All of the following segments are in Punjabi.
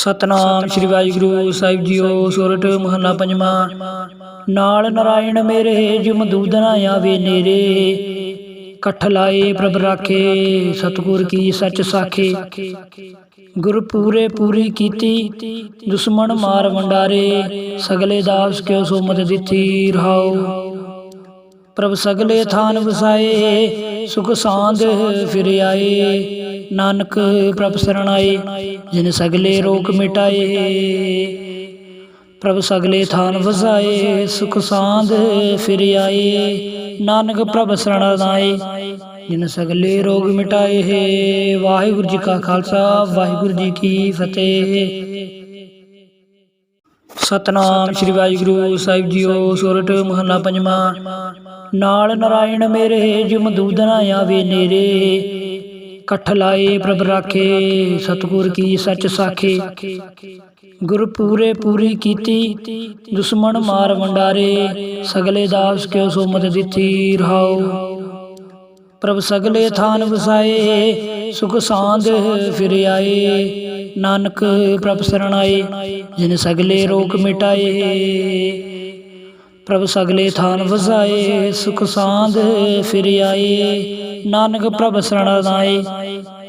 ਸਤਨਾਮ ਸ੍ਰੀ ਵਾਹਿਗੁਰੂ ਸਾਹਿਬ ਜੀਓ ਸੋਰਠ ਮਹੱਲਾ ਪੰਜਵਾਂ। ਨਾਲ ਨਰਾਇਣ ਮੇਰੇ ਜਿਮ ਦੂਦਨਾ ਆਵੇ ਨੇਰੇ। ਇਕੱਠ ਲਾਏ ਪ੍ਰਭ ਰਾਖੇ, ਸਤਿਗੁਰ ਕੀ ਸੱਚ ਸਾਖੇ। ਗੁਰ ਪੂਰੇ ਪੂਰੀ ਕੀਤੀ, ਦੁਸ਼ਮਣ ਮਾਰ ਵੰਡਾਰੇ। ਸਗਲੇ ਦਾਸ ਕਿਉ ਸੁਮਤ ਦਿੱਤੀ ਰਹਾਉ ਪ੍ਰਭ ਸਗਲੇ ਥਾਨ ਵਸਾਏ, ਸੁਖ ਸਾਂਦ ਫਿਰ ਆਏ। ਨਾਨਕ ਪ੍ਰਭ ਸਰਣਾਏ ਜਿਨ ਸਗਲੇ ਰੋਗ ਮਿਟਾਏ। ਪ੍ਰਭ ਸਗਲੇ ਥਾਨ ਵਸਾਏ, ਸੁਖ ਸਾਂਦ ਫਿਰ ਆਏ। ਨਾਨਕ ਪ੍ਰਭ ਸਰਣਾਏ ਜਿਨ ਸਗਲੇ ਰੋਗ ਮਿਟਾਏ। ਵਾਹਿਗੁਰੂ ਜੀ ਕਾ ਖਾਲਸਾ, ਵਾਹਿਗੁਰੂ ਜੀ ਕੀ ਫਤਿਹ। ਸਤਨਾਮ ਸ੍ਰੀ ਵਾਹਿਗੁਰੂ ਸਾਹਿਬ ਜੀਓ ਸੋਰਠ ਮਹੱਲਾ ਪੰਜਵਾਂ। ਨਾਲ ਨਰਾਇਣ ਮੇਰੇ ਜਿਮ ਦੂਦਨਾ ਆਵੇ ਨੇਰੇ। ਇਕੱਠ ਲਾਏ ਪ੍ਰਭ ਰਾਖੇ ਸਤਿਗੁਰ ਕੀ ਸੱਚ ਸਾਖੇ। ਗੁਰ ਪੂਰੇ ਪੂਰੀ ਕੀਤੀ ਦੁਸ਼ਮਣ ਮਾਰ ਵੰਡਾਰੇ। ਸਗਲੇ ਦਾਸ ਕਿਉ ਸੁਮਤ ਦਿੱਤੀ ਰਹਾਉ। ਪ੍ਰਭ ਸਗਲੇ ਥਾਨ ਵਸਾਏ ਸੁਖ ਸਾਂਦ ਫਿਰ ਆਏ ਨਾਨਕ ਪ੍ਰਭ ਸਰਣਾਏ ਜਿਨ ਸਗਲੇ ਰੋਗ ਮਿਟਾਏ। ਪ੍ਰਭ ਸਗਲੇ ਥਾਨ ਵਸਾਏ, ਸੁਖ ਸਾਂਦ ਫਿਰ ਆਏ। ਨਾਨਕ ਪ੍ਰਭ ਸਰਣਾਏ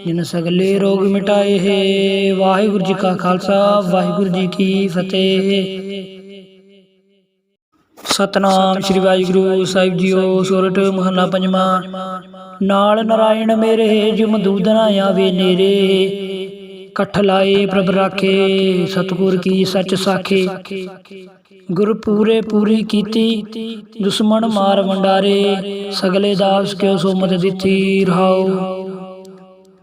ਜਿਨ ਸਗਲੇ ਰੋਗ ਮਿਟਾਏ। ਵਾਹਿਗੁਰੂ ਜੀ ਕਾ ਖਾਲਸਾ, ਵਾਹਿਗੁਰੂ ਜੀ ਕੀ ਫਤਿਹ। ਸਤਨਾਮ ਸ੍ਰੀ ਵਾਹਿਗੁਰੂ ਸਾਹਿਬ ਜੀਓ ਸੋਰਠ ਮਹੱਲਾ ਪੰਜਵਾਂ। ਨਾਲ ਨਰਾਇਣ ਮੇਰੇ, ਜਿਮ ਦੂਦਨਾ ਆਵੇ ਨੇਰੇ। ਇਕੱਠ ਲਾਏ ਪ੍ਰਭ ਰਾਖੇ, ਸਤਿਗੁਰ ਕੀ ਸੱਚ ਸਾਖੇ। ਗੁਰ ਪੂਰੇ ਪੂਰੀ ਕੀਤੀ, ਦੁਸ਼ਮਣ ਮਾਰ ਵੰਡਾਰੇ, ਸਗਲੇ ਦਾਸ ਕਿਉ ਸੁਮਤ ਦਿੱਤੀ ਰਹਾਉ।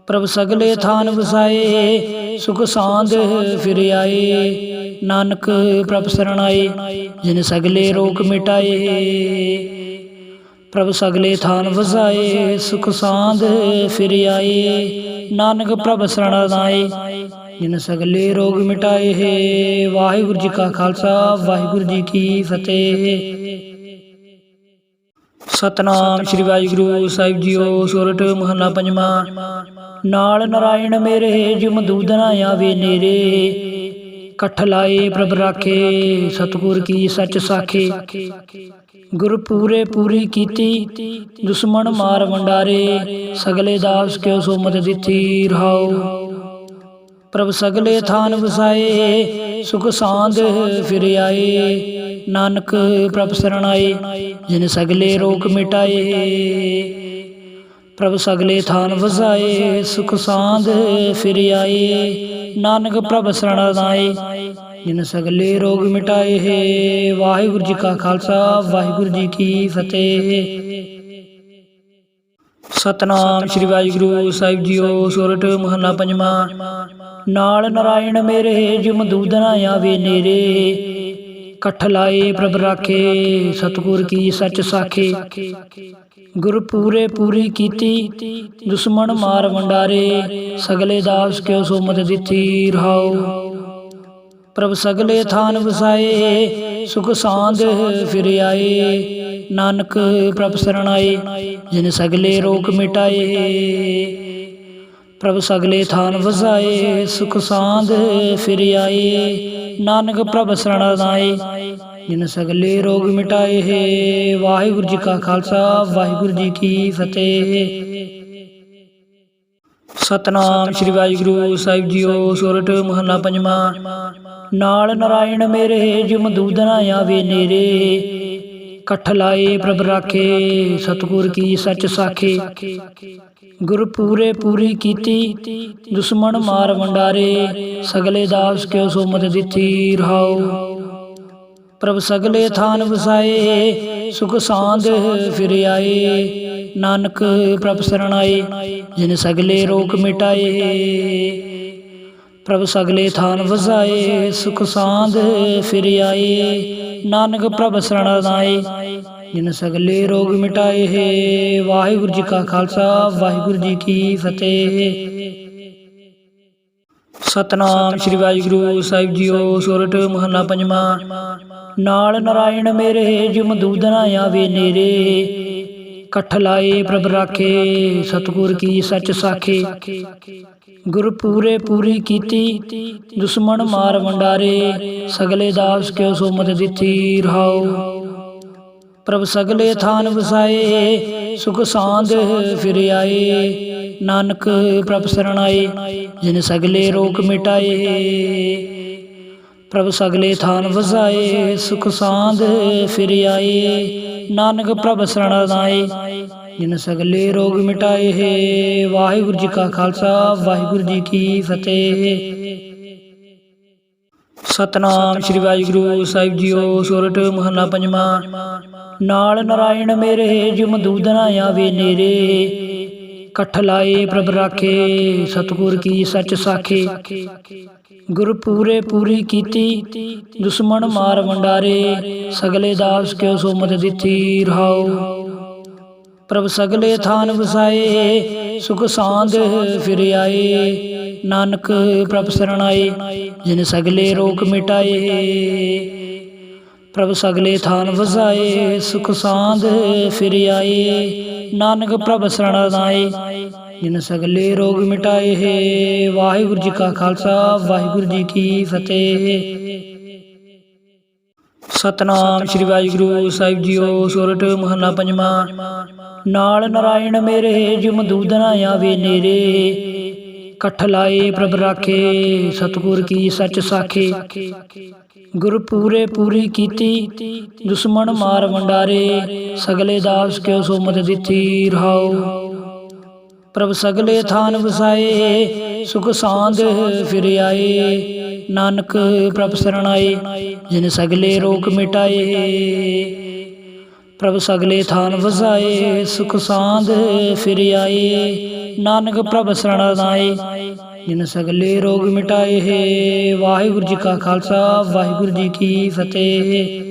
ਪ੍ਰਭ ਸਗਲੇ ਥਾਨ ਵਸਾਏ, ਸੁਖ ਸਾਂਦ ਫਿਰ ਆਏ। ਨਾਨਕ ਪ੍ਰਭ ਸਰਣਾਏ ਜਿਨ ਸਗਲੇ ਰੋਗ ਮਿਟਾਏ। ਪ੍ਰਭ ਸਗਲੇ ਥਾਨ ਵਸਾਏ, ਸੁਖ ਸਾਂਦ ਫਿਰ ਆਏ। ਨਾਨਕ ਪ੍ਰਭ ਸਰਣਾਏ ਜਿਨ ਸਗਲੇ ਰੋਗ ਮਿਟਾਏ ਵਾਹਿਗੁਰੂ ਜੀ ਕਾ ਖਾਲਸਾ, ਵਾਹਿਗੁਰੂ ਜੀ ਕੀ ਫਤਿਹ। ਸਤਨਾਮ ਸ੍ਰੀ ਵਾਹਿਗੁਰੂ ਸਾਹਿਬ ਜੀਓ, ਸੋਰਠ ਮਹੱਲਾ ਪੰਜਵਾਂ। ਨਾਲ ਨਰਾਇਣ ਮੇਰੇ ਜਿਮ ਦੂਦਨਾ ਆਵੇ ਨੇਰੇ। ਇਕੱਠ ਲਾਏ ਪ੍ਰਭ ਰਾਖੇ, ਸਤਿਗੁਰ ਕੀ ਸੱਚ ਸਾਖੇ। ਗੁਰ ਪੂਰੇ ਪੂਰੀ ਕੀਤੀ, ਦੁਸ਼ਮਣ ਮਾਰ ਵੰਡਾਰੇ, ਸਗਲੇ ਦਾਸ ਕਿਉ ਸੁਮਤ ਦਿੱਤੀ ਰਹਾਉ। ਪ੍ਰਭ ਸਗਲੇ ਥਾਨ ਵਸਾਏ, ਸੁਖ ਸਾਂਦ ਫਿਰ ਆਏ। ਨਾਨਕ ਪ੍ਰਭ ਸਰਣਾਏ ਜਿਨ ਸਗਲੇ ਰੋਗ ਮਿਟਾਏ। ਪ੍ਰਭ ਸਗਲੇ ਥਾਨ ਵਸਾਏ, ਸੁਖ ਸਾਂਦ ਫਿਰ ਆਏ। ਨਾਨਕ ਪ੍ਰਭ ਸਰਣਾਏ ਜਿਨ ਸਗਲੇ ਰੋਗ ਮਿਟਾਏ ਵਾਹਿਗੁਰੂ ਜੀ ਕਾ ਖਾਲਸਾ, ਵਾਹਿਗੁਰੂ ਜੀ ਕੀ ਫਤਿਹ। ਸਤਨਾਮ ਸ੍ਰੀ ਵਾਹਿਗੁਰੂ ਸਾਹਿਬ ਜੀਓ ਸੋਰਠ ਮਹੱਲਾ ਪੰਜਵਾਂ। ਨਾਲ ਨਰਾਇਣ ਮੇਰੇ ਜਿਮ ਦੂਦਨਾ ਆਵੇ ਨੇਰੇ। ਇਕੱਠ ਲਾਏ ਪ੍ਰਭ ਰਾਖੇ, ਸਤਿਗੁਰ ਕੀ ਸੱਚ ਸਾਖੇ। ਗੁਰ ਪੂਰੇ ਪੂਰੀ ਕੀਤੀ, ਦੁਸ਼ਮਣ ਮਾਰ ਵੰਡਾਰੇ। ਸਗਲੇ ਦਾਸ ਕਿਉ ਸੁਮਤ ਦਿੱਤੀ ਰਹਾਉ ਪ੍ਰਭ ਸਗਲੇ ਥਾਨ ਵਸਾਏ, ਸੁਖ ਸਾਂਦ ਫਿਰ ਆਏ। ਨਾਨਕ ਪ੍ਰਭ ਸਰਣਾਏ ਜਿਨ ਸਗਲੇ ਰੋਗ ਮਿਟਾਏ। ਪ੍ਰਭ ਸਗਲੇ ਥਾਨ ਵਸਾਏ, ਸੁਖ ਸਾਂਦ ਫਿਰ ਆਏ। ਨਾਨਕ ਪ੍ਰਭ ਸਰਣਾਏ ਜਿਨ ਸਗਲੇ ਰੋਗ ਮਿਟਾਏ। ਵਾਹਿਗੁਰੂ ਜੀ ਕਾ ਖਾਲਸਾ, ਵਾਹਿਗੁਰੂ ਜੀ ਕੀ ਫਤਿਹ। ਸਤਨਾਮ ਸ੍ਰੀ ਵਾਹਿਗੁਰੂ ਸਾਹਿਬ ਜੀਓ ਸੋਰਠ ਮਹੱਲਾ ਪੰਜਵਾਂ। ਨਾਲ ਨਰਾਇਣ ਮੇਰੇ ਜਿਮ ਦੂਦਨਾ ਆਵੇ ਨੇਰੇ। ਇਕੱਠ ਲਾਏ ਪ੍ਰਭ ਰਾਖੇ ਸਤਿਗੁਰ ਕੀ ਸੱਚ ਸਾਖੇ। ਗੁਰ ਪੂਰੇ ਪੂਰੀ ਕੀਤੀ ਦੁਸ਼ਮਣ ਮਾਰ ਵੰਡਾਰੇ। ਸਗਲੇ ਦਾਸ ਕਿਉ ਸੁਮਤ ਦਿੱਤੀ ਰਹਾਉ। ਪ੍ਰਭ ਸਗਲੇ ਥਾਨ ਵਸਾਏ ਸੁਖ ਸਾਂਦ ਫਿਰ ਆਏ। ਨਾਨਕ ਪ੍ਰਭ ਸਰਣਾਏ ਜਿਨ ਸਗਲੇ ਰੋਗ ਮਿਟਾਏ। ਪ੍ਰਭ ਸਗਲੇ ਥਾਨ ਵਸਾਏ, ਸੁਖ ਸਾਂਦ ਫਿਰ ਆਏ। ਨਾਨਕ ਪ੍ਰਭ ਸਰਣਾਏ ਜਿਨ ਸਗਲੇ ਰੋਗ ਮਿਟਾਏ। ਵਾਹਿਗੁਰੂ ਜੀ ਕਾ ਖਾਲਸਾ, ਵਾਹਿਗੁਰੂ ਜੀ ਕੀ ਫਤਿਹ। ਸਤਨਾਮ ਸ੍ਰੀ ਵਾਹਿਗੁਰੂ ਸਾਹਿਬ ਜੀਓ, ਸੋਰਠ ਮਹੱਲਾ ਪੰਜਵਾਂ। ਨਾਲ ਨਰਾਇਣ ਮੇਰੇ, ਜਿਮ ਦੂਦਨਾ ਆਵੇ ਨੇਰੇ। ਇਕੱਠ ਲਾਏ ਪ੍ਰਭ ਰਾਖੇ, ਸਤਿਗੁਰ ਕੀ ਸੱਚ ਸਾਖੇ। ਗੁਰ ਪੂਰੇ ਪੂਰੀ ਕੀਤੀ, ਦੁਸ਼ਮਣ ਮਾਰ ਵੰਡਾਰੇ, ਸਗਲੇ ਦਾਸ ਕਿਉ ਸੁਮਤ ਦਿੱਤੀ ਰਹਾਉ। ਪ੍ਰਭ ਸਗਲੇ ਥਾਨ ਵਸਾਏ, ਸੁਖ ਸਾਂਦ ਫਿਰ ਆਏ। ਨਾਨਕ ਪ੍ਰਭ ਸਰਣਾਏ ਜਿਨ ਸਗਲੇ ਰੋਗ ਮਿਟਾਏ ਪ੍ਰਭ ਸਗਲੇ ਥਾਨ ਵਸਾਏ, ਸੁਖ ਸਾਂਦ ਫਿਰ ਆਏ ਨਾਨਕ ਪ੍ਰਭ ਸਰਣਾਏ ਜਿਨ ਸਗਲੇ ਰੋਗ ਮਿਟਾਏ ਵਾਹਿਗੁਰੂ ਜੀ ਕਾ ਖਾਲਸਾ, ਵਾਹਿਗੁਰੂ ਜੀ ਕੀ ਫਤਿਹ। ਸਤਨਾਮ ਸ੍ਰੀ ਵਾਹਿਗੁਰੂ ਸਾਹਿਬ ਜੀਓ ਸੋਰਠ ਮਹੱਲਾ ਪੰਜਵਾਂ। ਨਾਲ ਨਰਾਇਣ ਮੇਰੇ ਜਿਮ ਦੂਦਨਾ ਆਵੇ ਨੇਰੇ। ਇਕੱਠ ਲਾਏ ਪ੍ਰਭ ਰਾਖੇ, ਸਤਿਗੁਰ ਕੀ ਸੱਚ ਸਾਖੇ। ਗੁਰ ਪੂਰੇ ਪੂਰੀ ਕੀਤੀ, ਦੁਸ਼ਮਣ ਮਾਰ ਵੰਡਾਰੇ, ਸਗਲੇ ਦਾਸ ਕਿਉ ਸੁਮਤ ਦਿੱਤੀ ਰਹਾਉ। ਪ੍ਰਭ ਸਗਲੇ ਥਾਨ ਵਸਾਏ, ਸੁਖ ਸਾਂਦ ਫਿਰ ਆਏ। ਨਾਨਕ ਪ੍ਰਭ ਸਰਣਾਏ ਜਿਨ ਸਗਲੇ ਰੋਗ ਮਿਟਾਏ। ਪ੍ਰਭ ਸਗਲੇ ਥਾਨ ਵਸਾਏ, ਸੁਖ ਸਾਂਦ ਫਿਰ ਆਏ। ਨਾਨਕ ਪ੍ਰਭ ਸਰਣਾਏ ਜਿਨ ਸਗਲੇ ਰੋਗ ਮਿਟਾਏ ਵਾਹਿਗੁਰੂ ਜੀ ਕਾ ਖਾਲਸਾ, ਵਾਹਿਗੁਰੂ ਜੀ ਕੀ ਫਤਿਹ। ਸਤਨਾਮ ਸ੍ਰੀ ਵਾਹਿਗੁਰੂ ਸਾਹਿਬ ਜੀਓ, ਸੋਰਠ ਮਹੱਲਾ ਪੰਜਵਾਂ। ਨਾਲ ਨਰਾਇਣ ਮੇਰੇ ਜਿਮ ਦੂਦਨਾ ਆਵੇ ਨੇਰੇ। ਇਕੱਠ ਲਾਏ ਪ੍ਰਭ ਰਾਖੇ, ਸਤਿਗੁਰ ਕੀ ਸੱਚ ਸਾਖੇ। ਗੁਰ ਪੂਰੇ ਪੂਰੀ ਕੀਤੀ, ਦੁਸ਼ਮਣ ਮਾਰ ਵੰਡਾਰੇ। ਸਗਲੇ ਦਾਸ ਕਿਉ ਸੁਮਤ ਦਿੱਤੀ, ਰਹਾਉ। ਪ੍ਰਭ ਸਗਲੇ ਥਾਨ ਵਸਾਏ, ਸੁਖ ਸਾਂਦ ਫਿਰ ਆਏ। ਨਾਨਕ ਪ੍ਰਭ ਸਰਣਾਏ ਜਿਨ ਸਗਲੇ ਰੋਗ ਮਿਟਾਏ। ਪ੍ਰਭ ਸਗਲੇ ਥਾਨ ਵਸਾਏ, ਸੁਖ ਸਾਂਦ ਫਿਰ ਆਏ। ਨਾਨਕ ਪ੍ਰਭ ਸਰਣਾਏ ਜਿਨ ਸਗਲੇ ਰੋਗ ਮਿਟਾਏ। ਵਾਹਿਗੁਰੂ ਜੀ ਕਾ ਖਾਲਸਾ, ਵਾਹਿਗੁਰੂ ਜੀ ਕੀ ਫਤਿਹ।